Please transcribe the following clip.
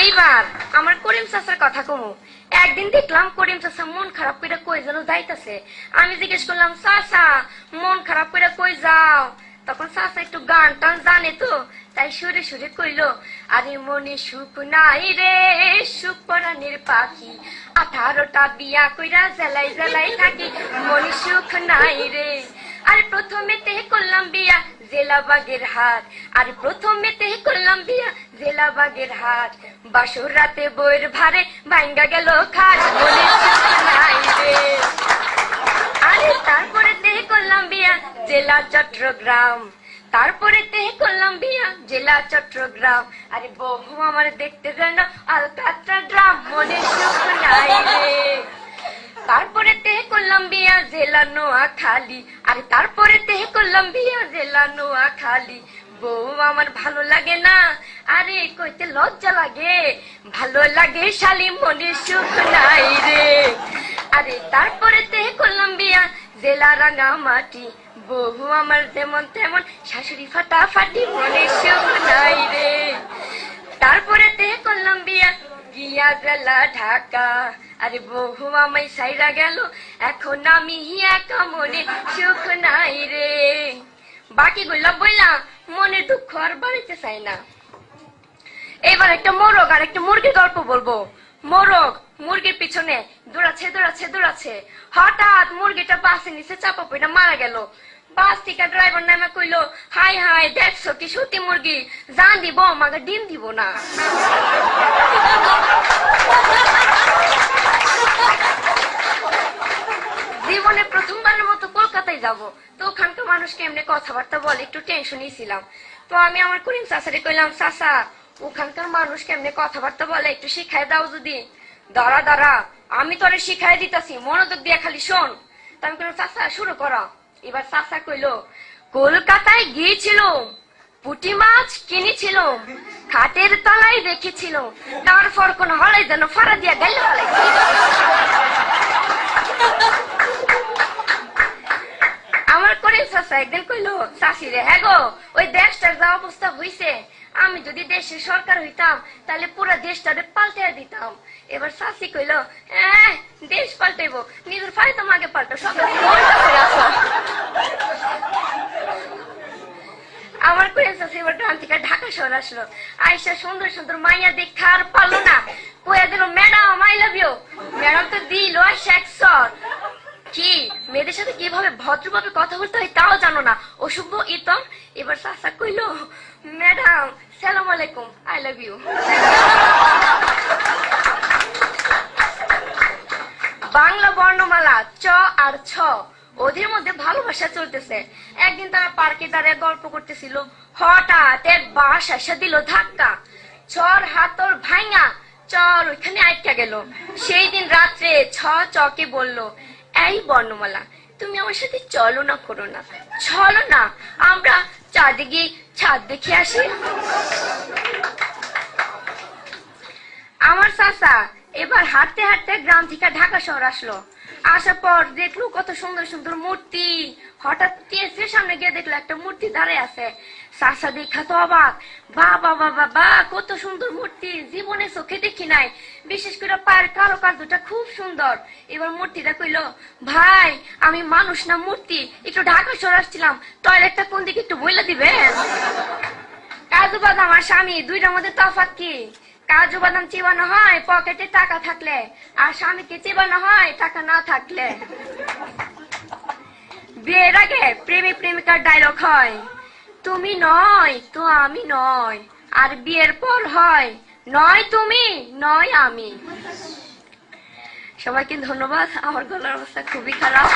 এইবার আমার করিম চাচার কথা কমু। একদিন দেখলাম করিম চাচা মন খারাপ করে কই যেন যাইতাছে। আমি জিজ্ঞেস করলাম, চাচা, মন খারাপ করে কই যাও? তখন চাচা একটু গান টান জানে তো, তাই সুরে সুরে কইলো, আরে মনে সুখ নাই রে, সুখ পরাণের পাখি। আঠারোটা বিয়া কইরা জ্বালাই জ্বালাই থাকি। মনে সুখ নাই রে। আর প্রথমে তে করলাম বিয়া জেলা বাগের হাট। আর প্রথমে তে করলাম বিয়া জেলা বাগের হাট। বাসর রাতে বইয়ের ভারে ভাঙ্গা গেল খাট, মনে আরে তারপরে তে করলাম বিয়া জেলা চট্টগ্রাম। তারপরে তে করলাম বিয়া জেলা চট্টগ্রাম। আরে বহু আমার দেখতে যেন আলকাত্রা ড্রাম মনে সুখ নাই রে তারপরে তে করলাম বিয়া জেলা নোয়াখালী। আর তারপরে তে করলাম বিয়া জেলা নোয়াখালী। বউ আমার ভালো লাগে না। আরে কইতে লজ্জা লাগে। ভালো লাগে শালি মনে সুখ নাই রে। আরে তারপরে তে করলাম বিয়া জেলা রাঙামাটি। বহু আমার যেমন তেমন শাশুড়ি ফাটাফাটি মনে সুখ নাই রে। তারপরে তে করলাম বিয়া গিয়া জেলা ঢাকা। আরে বহু আমায় সাইরা গেল, এখন আমি একা মনে সুখ নাই রে। বাকি গুলা বললাম মনে দুঃখ আর বাড়িতে চাই না। এবার একটা মোরগ আর একটা মুরগির গল্প বলব। মোরগ মুরগির পিছনে দৌড়াচ্ছে দৌড়াচ্ছে দৌড়াচ্ছে। হঠাৎ মুরগিটা বাসের নিচে চাপা পড়ে মারা গেল। বাস থেকে ড্রাইভার নামে কইলো হাই হাই দেখছ কি সত্যি মুরগি? জান দিব, আমাকে ডিম দিব না জীবনে প্রথমবারের মতো কলকাতায় যাব। তো ওখানকার মানুষ কেমনে কথাবার্তা বলে, একটু টেনশনই ছিলাম। তো আমি আমার করিম চাচারে কইলাম, চাচা, ওখানকার মানুষ কেমনে কথাবার্তা বলে, একটু শিখাই দাও যদি। দাঁড়া দাঁড়া, আমি তোরে শিখাই দিতাছি, মনোযোগ দিয়ে খালি শোন। তা আমি কইলাম, চাচা, শুরু করো। এবার চাচা কইলো, কলকাতায় গিয়েছিল পুটি মাছ কিনেছিল খাটের তলায় রেখেছিল তারপর কোন হলাই যেন ফাড়া দিয়া গেল চাচা কইলো চাষি রে হ্যাঁ গো, ওই দেশটার যা অবস্থা হইছে, আমি যদি দেশের সরকার হইতাম, তাহলে পুরো দেশটারে পাল্টে দিতাম। এবার চাষি কইলো হ্যাঁ দেশ পাল্টাইবো, নিজের ফায়দা মাগে পাল্টো সকালে আমার চাষি, এবার গ্রাম থেকে ঢাকা শহর আসলো। আইসা সুন্দর সুন্দর মাইয়া দেখতে আর পারল না কইয়া দিল madam I love you madam তো দিল শেখ সর কি মেয়েদের সাথে কীভাবে ভদ্রভাবে কথা বলতে হয় তাও জানো না। অসভ্য ইতম এবার সাসা কইল, ম্যাডাম, সালাম আলাইকুম, আই লাভ ইউ। বাংলা বর্ণমালা চ আর ছ, ওদের মধ্যে ভালোবাসা চলতেছে। একদিন তারা পার্কে দাঁড়িয়ে গল্প করতেছিল। হঠাৎ এক বাস এসে দিল ধাক্কা। চর হাতর ভাঙা, চর ওইখানে আটকা গেল। সেই দিন রাত্রে ছ চকে বলল, এই বর্ণমালা তুমি আমার সাথে চলো না, করো না। চলো না, আমরা চাঁদে গিয়ে ছাদ দেখে আসি। আমার চাচা, এবার হাঁটতে হাঁটতে গ্রাম থেকে ঢাকা শহর আসলো। আসার পর দেখল কত সুন্দর সুন্দর মূর্তি। হঠাৎ টেস্টের সামনে গিয়ে দেখল একটা মূর্তি দাঁড়ায় আছে। চাচা দেখা তো অবাক। বা বাবা বাবা কত সুন্দর মূর্তি। জীবনে চোখে দেখি নাই। বিশেষ করে পায়ের কালো কাজটা খুব সুন্দর। এবার মূর্তিটা কইলো, ভাই, আমি মানুষ না মূর্তি। একটু ঢাকা শহর আসছিলাম। টয়লেটটা কোন দিকে একটু বইলা দিবেন? কাজু বাদাম আর স্বামী, দুইটার মধ্যে তফাৎ কি? কাজু বাদাম চিবানো হয়, পকেটে টাকা থাকলে। আর স্বামীকে চিবানো হয়, টাকা না থাকলে। বিয়ের আগে প্রেমিক প্রেমিকার ডায়লগ হয়, তুমি নয় তো আমি নয়, আর বিয়ের পর হয়, নয় তুমি, নয় আমি। সবাইকে ধন্যবাদ, আমার গলার অবস্থা খুবই খারাপ।